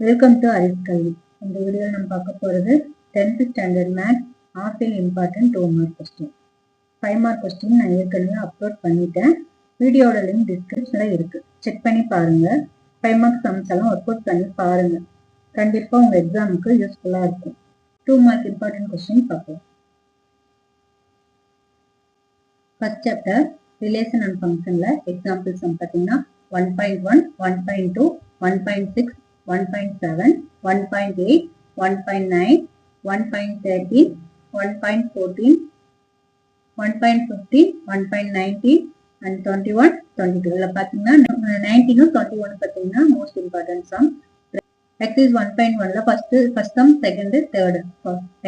Welcome to அரிஸ் இந்த வீடியோவில் நம்ம பார்க்க போகிறது டென்த் ஸ்டாண்டர்ட் மேத்ஸ் ஆஃபில் important two mark question five mark question நான் ஏற்கனவே அப்லோட் பண்ணிட்டேன். வீடியோட லிங்க் டிஸ்கிரிப்ஷனில் இருக்குது செக் பண்ணி பாருங்கள் ஃபைவ் மார்க் சம்ஸ் எல்லாம் ஒர்க் அவுட் பண்ணி பாருங்கள் கண்டிப்பாக உங்கள் எக்ஸாமுக்கு யூஸ்ஃபுல்லாக இருக்கும். டூ மார்க் இம்பார்ட்டன்ட் கொஸ்டின் பார்ப்போம். ஃபர்ஸ்ட் சாப்டர் ரிலேஷன் அண்ட் ஃபங்க்ஷனில் எக்ஸாம்பிள் சம் பார்த்தீங்கன்னா one point one one point two one point six one point seven one point eight one point nine one point thirteen one point fourteen one point fifteen one point nineteen and twenty one twenty two இதில் பார்த்தீங்கன்னா நைன்டீனும் twenty one பார்த்தீங்கன்னா most important sum exercise one point ஒன்ல first first sum second third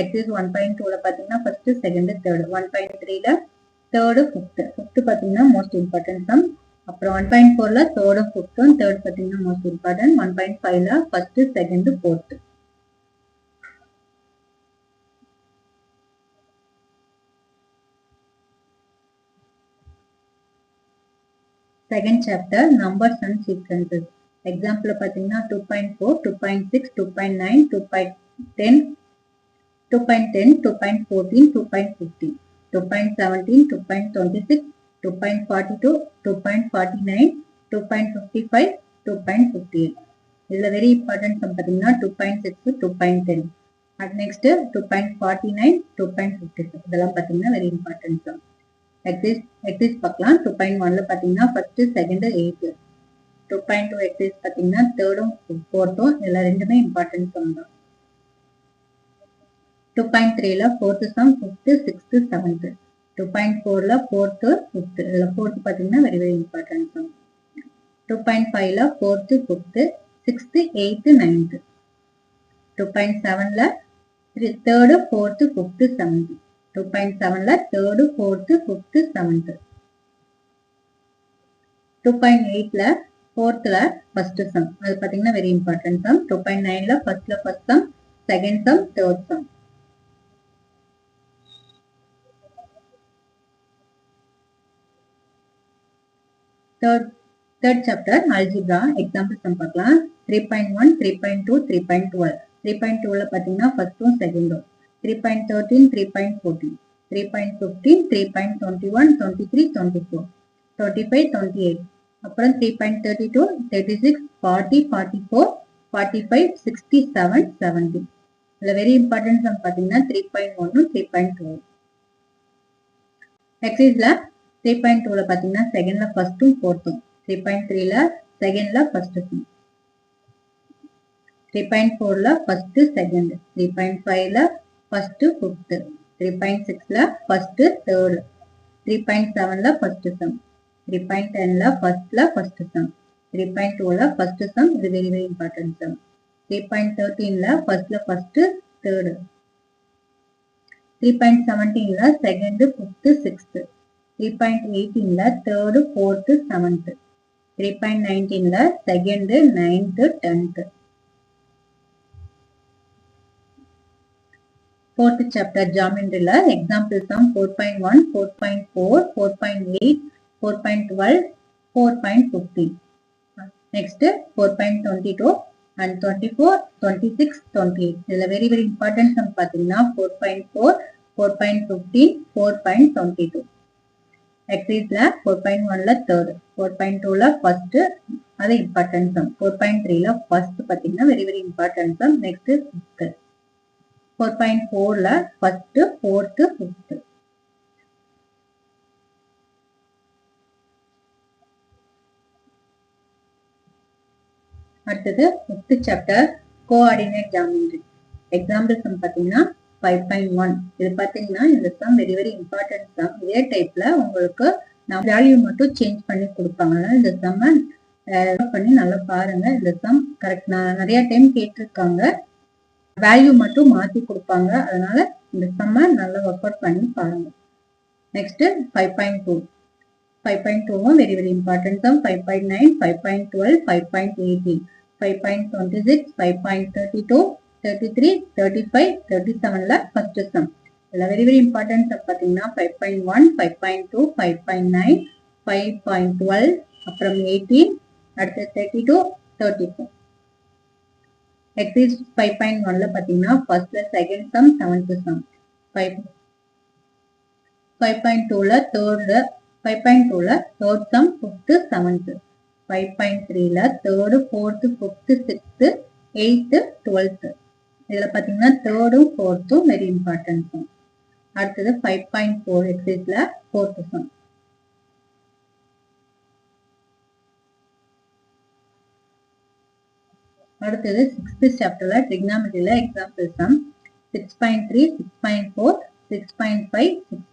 exercise one point டூல பார்த்தீங்கன்னா first second third one point த்ரீல third fifth fifth பார்த்தீங்கன்னா most important sum அப்புறம் ஒன் பாயிண்ட் ஃபோர்ல தேர்டும் ஃபிஃப்த்தும் தேர்ட் பார்த்தீங்கன்னா மோஸ்ட் இம்பார்ட்டன்ட் ஒன் பாயிண்ட் ஃபைவ்ல first second fourth second chapter numbers and sequences example பார்த்தீங்கன்னா two point four two point six two point nine two point ten two point ten two point fourteen two point fifteen two point seventeen two point twenty six two point forty two two point forty nine two point fifty five two point fifty eight இதில் very important sum பார்த்தீங்கன்னா two point six two point ten at next two point forty nine two point fifty six இதெல்லாம் பார்த்தீங்கன்னா very important sum exercise exercise பார்க்கலாம் two point ஒன்ல பார்த்தீங்கன்னா first second eighth two point two exercise பார்த்தீங்கன்னா தேர்டும் ஃபோர்த்தும் இதில் ரெண்டுமே இம்பார்ட்டன்ட் சம் தான் டூ பாயிண்ட் த்ரீல fourth sum fifth sixth seventh two point ஃபோர்ல ஃபோர்த்து ஃபிஃப்த்து இதில் ஃபோர்த்து பார்த்தீங்கன்னா very very important sum two point ஃபைவ்ல fourth fifth sixth eighth ninth two point செவனில் three third fourth fifth seventh two point செவனில் third fourth fifth seventh two point எயிட்டில் ஃபோர்த்தில் first sum அது பார்த்தீங்கன்னா very important sum two point நைனில் ஃபஸ்ட்டில் first sum second sum third sum third third chapter algebra example sum பார்க்கலாம் three point one three point two three point twelve three point டூவில் பார்த்தீங்கன்னா ஃபர்ஸ்ட்டும் செகண்டும் three point thirteen three point fourteen three point fifteen three point twenty one twenty three twenty four twenty five twenty eight அப்புறம் three point thirty two thirty six forty forty four forty five sixty seven seventy இதில் very important sum பார்த்தீங்கன்னா three point ஒன்னு three point two எக்ஸைஸில் three point டூவில் பார்த்தீங்கன்னா செகண்டில் ஃபர்ஸ்ட்டும் ஃபோர்த்தும் த்ரீ பாயிண்ட் த்ரீல செகண்டில் ஃபர்ஸ்ட் த்ரீ பாயிண்ட் ஃபோரில் ஃபர்ஸ்ட் செகண்ட் த்ரீ பாயிண்ட் ஃபைவ்ல ஃபஸ்ட்டு ஃபிஃப்த்து த்ரீ பாயிண்ட் சிக்ஸில் ஃபஸ்ட்டு தேர்டு த்ரீ பாயிண்ட் செவனில் ஃபர்ஸ்ட் சம் த்ரீ பாயிண்ட் டென்ல ஃபர்ஸ்ட்ல ஃபர்ஸ்ட் சம் த்ரீ பாயிண்ட் டூல ஃபர்ஸ்ட் சம் இது very very important sum three point தேர்ட்டீன்ல ஃபர்ஸ்ட்ல first third three point செவன்டீன்ல second fifth sixth three point எயிட்டீன்ல third fourth seventh three point நைன்டீன்ல second ninth tenth fourth chapter ஜாமெண்ட்ரியில் example sum four point one four point four four point eight four point twelve four point fifteen next four point twenty two and twenty four twenty six twenty eight இதில் very very importance நம்ம பார்த்தீங்கன்னா four point four four point fifteen four point twenty two எக்ஸைஸில் four point ஒன்ல third four point டூவில் first அது important sum four point த்ரீல first பார்த்தீங்கன்னா very very important sum next fifth four point ஃபோர்ல first fourth fifth அடுத்தது fifth chapter coordinate geometry example sum பார்த்தீங்கன்னா five point one இது பார்த்தீங்கன்னா இந்த sum very very important sum இதே டைப்ல உங்களுக்கு நான் வேல்யூ மட்டும் சேஞ்ச் பண்ணி கொடுப்பாங்க. இந்த சம்மை பண்ணி நல்லா பாருங்க. இந்த சம் கரெக்ட் நான் நிறைய டைம் கேட்டிருக்காங்க. வேல்யூ மட்டும் மாற்றி கொடுப்பாங்க. அதனால இந்த சம்மை நல்லா ஒர்க் அவுட் பண்ணி பாருங்க. Next five point two five point டூவும் very very important sum five point nine five point twelve five point eighteen five point twenty six five point thirty two thirty three thirty five thirty செவனில் first sum இதில் very very importance பார்த்தீங்கன்னா five point one five point two five point nine five point twelve அப்புறம் eighteen அடுத்து thirty two thirty four exercise five point ஒன்ல பார்த்தீங்கன்னா ஃபர்ஸ்ட்ல second sum seventh sum five five point டூல third five point டூல third sum fifth seventh five point த்ரீல third fourth fifth sixth eighth twelfth இதில் பார்த்தீங்கன்னா தேர்டும் ஃபோர்த்தும் வெரி இம்பார்ட்டன்ட் சம் அடுத்தது ஃபைவ் பாயிண்ட் ஃபோர் எக்ஸைஸ்ல ஃபோர்த்து சம் அடுத்தது சிக்ஸ்த் சாப்டர்ல ட்ரிக்னாமெட்ரியில example sum six point three six point four six point five six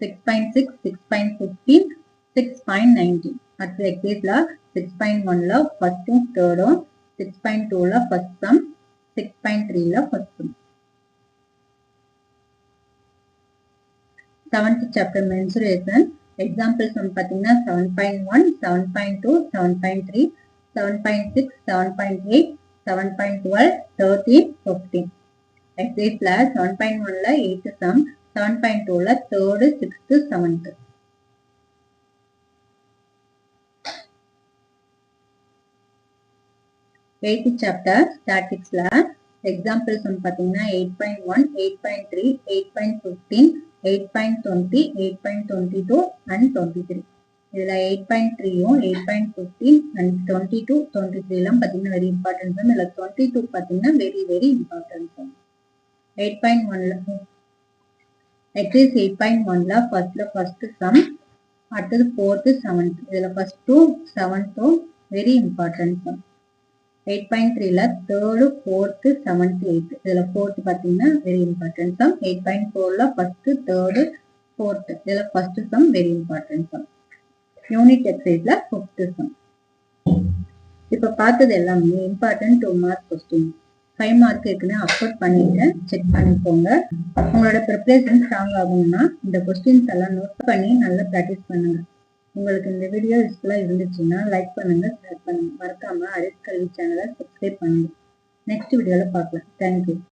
six point six six point fifteen six point nineteen அடுத்த எக்ஸைஸ்ல சிக்ஸ் பாயிண்ட் ஒன்ல ஃபர்ஸ்டும் தேர்டும் six point டூல first sum six point த்ரீல first sum seventh chapter mensuration example sum பார்த்தீங்கன்னா seven point one seven point two seven point three seven point six seven point eight seven point twelve thirteen fifteen எக்ஸைஸ்ல seven point ஒன்ல eighth sum seven point டூல third sixth seventh eighth chapter ஸ்டாட்டிக்ஸ்ல examples வந்து பார்த்தீங்கன்னா eight point one eight point three eight point fifteen eight point twenty eight point twenty two and twenty three இதில் eight point த்ரீயும் eight point fifteen and twenty two twenty த்ரீலாம் பார்த்தீங்கன்னா very importance இதில் twenty two பார்த்தீங்கன்னா very very importance eight point ஒன்ல exercise eight point ஒன்ல ஃபர்ஸ்ட்ல first sum அடுத்தது fourth seventh இதில் first two செவன்த்தும் very important sum eight point த்ரீல தேர்டு ஃபோர்த்து செவன்த் எயித்து இதில் ஃபோர்த்து பார்த்தீங்கன்னா very important sum eight point ஃபோரில் ஃபர்ஸ்ட் தேர்டு ஃபோர்த்து இதில் first sum very important sum unit எக்ஸைஸ்ல fifth sum இப்போ பார்த்தது எல்லாமே important two mark question five mark இருக்குன்னு upload பண்ணிட்டு செக் பண்ணிக்கோங்க. உங்களோட ப்ரிப்பரேஷன் ஸ்ட்ராங் ஆகணும்னா இந்த கொஸ்டின்ஸ் எல்லாம் நோட் பண்ணி நல்லா ப்ராக்டிஸ் பண்ணுங்க. உங்களுக்கு இந்த வீடியோ யூஸ்ஃபுல்லாக இருந்துச்சுன்னா லைக் பண்ணுங்க ஷேர் பண்ணுங்க. மறக்காம அரிஸ் கல்வி சேனலை சப்ஸ்கிரைப் பண்ணுங்க. நெக்ஸ்ட் வீடியோவில் பார்க்கலாம். தேங்க்யூ